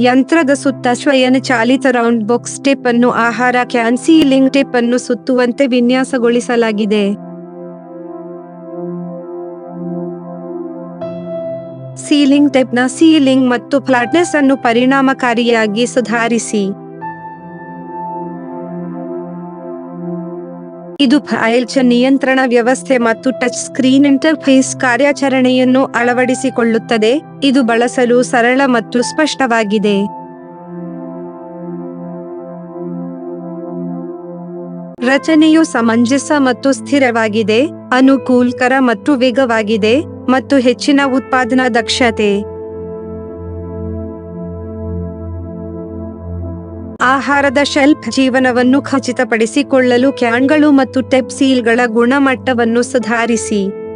ಯಂತ್ರದ ಸುತ್ತ ಸ್ವಯಂಚಾಲಿತ ರೌಂಡ್ ಬಾಕ್ಸ್ ಟೇಪ್ ಅನ್ನು ಆಹಾರ ಕ್ಯಾನ್ ಸೀಲಿಂಗ್ ಟೇಪ್ ಅನ್ನು ಸುತ್ತುವಂತೆ ವಿನ್ಯಾಸಗೊಳಿಸಲಾಗಿದೆ. ಸೀಲಿಂಗ್ ಟೇಪ್ನ ಸೀಲಿಂಗ್ ಮತ್ತು ಫ್ಲಾಟ್ನೆಸ್ ಅನ್ನು ಪರಿಣಾಮಕಾರಿಯಾಗಿ ಸುಧಾರಿಸಿ. ಇದು ಫೈಲ್ಚ ನಿಯಂತ್ರಣ ವ್ಯವಸ್ಥೆ ಮತ್ತು ಟಚ್ ಸ್ಕ್ರೀನ್ ಇಂಟರ್ಫೇಸ್ ಕಾರ್ಯಾಚರಣೆಯನ್ನು ಅಳವಡಿಸಿಕೊಳ್ಳುತ್ತದೆ. ಇದು ಬಳಸಲು ಸರಳ ಮತ್ತು ಸ್ಪಷ್ಟವಾಗಿದೆ. ರಚನೆಯು ಸಮಂಜಸ ಮತ್ತು ಸ್ಥಿರವಾಗಿದೆ, ಅನುಕೂಲಕರ ಮತ್ತು ವೇಗವಾಗಿದೆ, ಮತ್ತು ಹೆಚ್ಚಿನ ಉತ್ಪಾದನಾ ದಕ್ಷತೆ. ಆಹಾರದ ಶೆಲ್ಫ್ ಜೀವನವನ್ನು ಖಚಿತಪಡಿಸಿಕೊಳ್ಳಲು ಕ್ಯಾನ್ಗಳು ಮತ್ತು ಟೆಪ್ಸೀಲ್ಗಳ ಗುಣಮಟ್ಟವನ್ನು ಸುಧಾರಿಸಿ.